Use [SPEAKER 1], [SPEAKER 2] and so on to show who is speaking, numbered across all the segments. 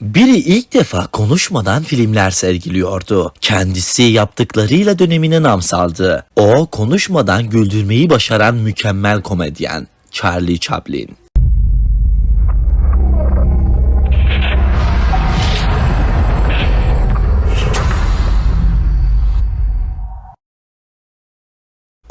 [SPEAKER 1] Biri ilk defa konuşmadan filmler sergiliyordu. Kendisi yaptıklarıyla dönemine nam saldı. O konuşmadan güldürmeyi başaran mükemmel komedyen Charlie Chaplin.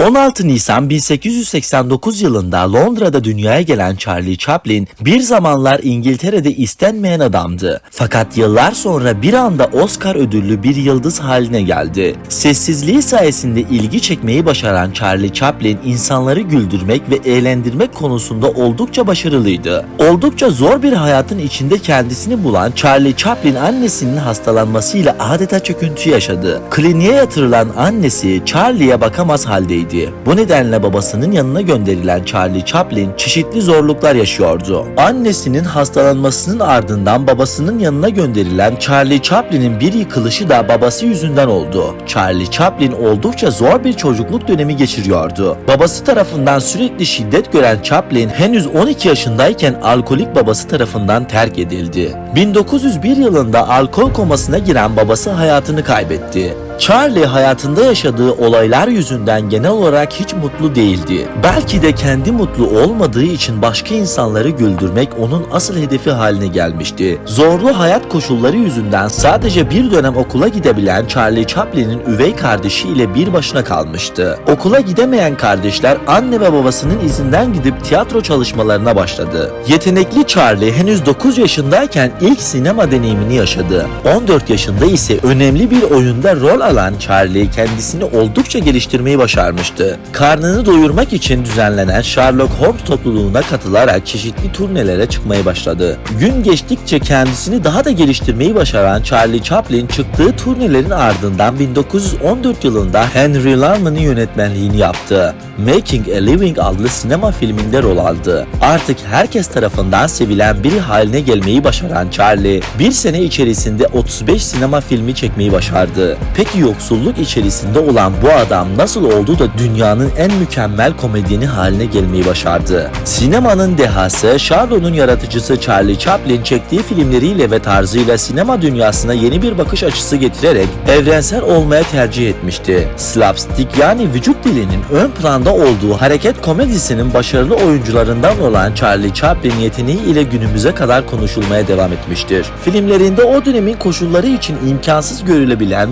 [SPEAKER 1] ...16 Nisan 1889 yılında Londra'da dünyaya gelen Charlie Chaplin... ...bir zamanlar İngiltere'de istenmeyen adamdı. Fakat yıllar sonra bir anda Oscar ödüllü bir yıldız haline geldi. Sessizliği sayesinde ilgi çekmeyi başaran Charlie Chaplin... ...insanları güldürmek ve eğlendirmek konusunda oldukça başarılıydı. Oldukça zor bir hayatın içinde kendisini bulan Charlie Chaplin annesinin hastalanmasıyla adeta çöküntü yaşadı. Kliniğe yatırılan annesi Charlie'ye bakamaz haldeydi. Bu nedenle babasının yanına gönderilen Charlie Chaplin çeşitli zorluklar yaşıyordu. Annesinin hastalanmasının ardından babasının yanına gönderilen Charlie Chaplin'in bir yıkılışı da babası yüzünden oldu. Charlie Chaplin oldukça zor bir çocukluk dönemi geçiriyordu. Babası tarafından sürekli şiddet gören Chaplin henüz 12 yaşındayken alkolik babası tarafından terk edildi. 1901 yılında alkol komasına giren babası hayatını kaybetti. Charlie hayatında yaşadığı olaylar yüzünden genel olarak hiç mutlu değildi. Belki de kendi mutlu olmadığı için başka insanları güldürmek onun asıl hedefi haline gelmişti. Zorlu hayat koşulları yüzünden sadece bir dönem okula gidebilen Charlie Chaplin'in üvey kardeşi ile bir başına kalmıştı. Okula gidemeyen kardeşler anne ve babasının izinden gidip tiyatro çalışmalarına başladı. Yetenekli Charlie henüz 9 yaşındayken ilk sinema deneyimini yaşadı. 14 yaşında ise önemli bir oyunda rol alan Charlie kendisini oldukça geliştirmeyi başarmıştı. Karnını doyurmak için düzenlenen Sherlock Holmes topluluğuna katılarak çeşitli turnelere çıkmaya başladı. Gün geçtikçe kendisini daha da geliştirmeyi başaran Charlie Chaplin çıktığı turnelerin ardından 1914 yılında Henry Lehman'ın yönetmenliğini yaptı. Making a Living adlı sinema filminde rol aldı. Artık herkes tarafından sevilen biri haline gelmeyi başaran Charlie, bir sene içerisinde 35 sinema filmi çekmeyi başardı. Peki yoksulluk içerisinde olan bu adam nasıl oldu da dünyanın en mükemmel komedyeni haline gelmeyi başardı? Sinemanın dehası, Charlot'un yaratıcısı Charlie Chaplin çektiği filmleriyle ve tarzıyla sinema dünyasına yeni bir bakış açısı getirerek evrensel olmaya tercih etmişti. Slapstick yani vücut dilinin ön planda olduğu hareket komedisinin başarılı oyuncularından olan Charlie Chaplin yeteneği ile günümüze kadar konuşulmaya devam etmiştir. Filmlerinde o dönemin koşulları için imkansız görülebilen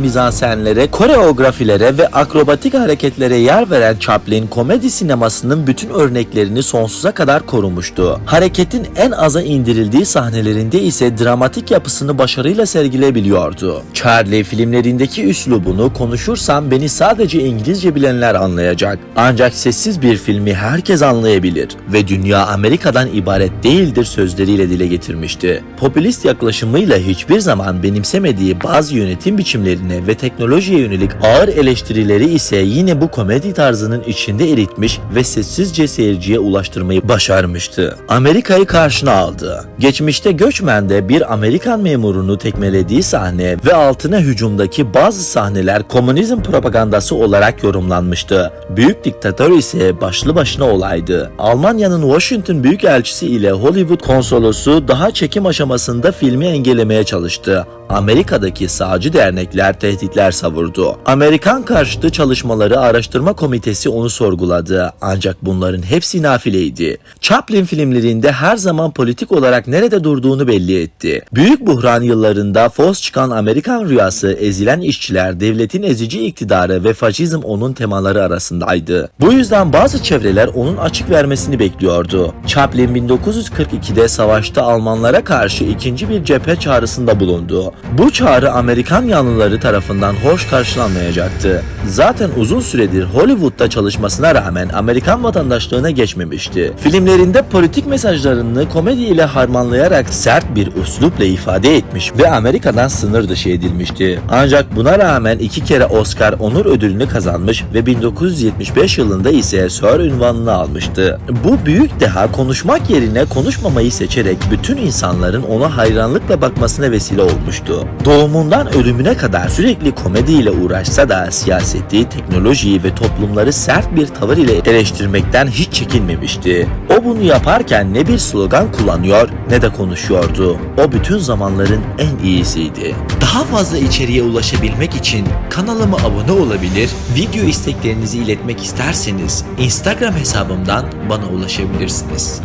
[SPEAKER 1] mizansenlere, koreografilere ve akrobatik hareketlere yer veren Chaplin komedi sinemasının bütün örneklerini sonsuza kadar korumuştu. Hareketin en aza indirildiği sahnelerinde ise dramatik yapısını başarıyla sergilebiliyordu. Charlie filmlerindeki üslubunu konuşursam beni sadece İngilizce bilenler anlayacak. Ancak sessiz bir filmi herkes anlayabilir ve dünya Amerika'dan ibaret değildir sözleriyle dile getirmişti. Popülist yaklaşımıyla hiçbir zaman benimsemediği bazı yönetim biçimlerine ve teknolojiye yönelik ağır eleştirileri ise yine bu komedi tarzının içinde eritmiş ve sessizce seyirciye ulaştırmayı başarmıştı. Amerika'yı karşına aldı. Geçmişte Göçmen'de bir Amerikan memurunu tekmelediği sahne ve altına hücumdaki bazı sahneler komünizm propagandası olarak yorumlanmıştı. Büyük diktatör ise başlı başına olaydı. Almanya'nın Washington Büyükelçisi ile Hollywood konsolosu daha çekim aşamasında filmi engellemeye çalıştı. Amerika'daki sağcı dernekler tehditler savurdu. Amerikan karşıtı çalışmaları araştırma komitesi onu sorguladı. Ancak bunların hepsi nafileydi. Chaplin filmlerinde her zaman politik olarak nerede durduğunu belli etti. Büyük buhran yıllarında foz çıkan Amerikan rüyası, ezilen işçiler, devletin ezici iktidarı ve faşizm onun temaları arasındaydı. Bu yüzden bazı çevreler onun açık vermesini bekliyordu. Chaplin 1942'de savaşta Almanlara karşı ikinci bir cephe çağrısında bulundu. Bu çağrı Amerikan yanlıları tarafından hoş karşılanmayacaktı. Zaten uzun süredir Hollywood'da çalışmasına rağmen Amerikan vatandaşlığına geçmemişti. Filmlerinde politik mesajlarını komedi ile harmanlayarak sert bir üslupla ifade etmiş ve Amerika'dan sınır dışı edilmişti. Ancak buna rağmen iki kere Oscar onur ödülünü kazanmış ve 1975 yılında ise Sir ünvanını almıştı. Bu büyük deha konuşmak yerine konuşmamayı seçerek bütün insanların ona hayranlıkla bakmasına vesile olmuştu. Olmuştu. Doğumundan ölümüne kadar sürekli komediyle uğraşsa da siyaseti, teknolojiyi ve toplumları sert bir tavır ile eleştirmekten hiç çekinmemişti. O bunu yaparken ne bir slogan kullanıyor ne de konuşuyordu. O bütün zamanların en iyisiydi. Daha fazla içeriğe ulaşabilmek için kanalıma abone olabilir, video isteklerinizi iletmek isterseniz Instagram hesabımdan bana ulaşabilirsiniz.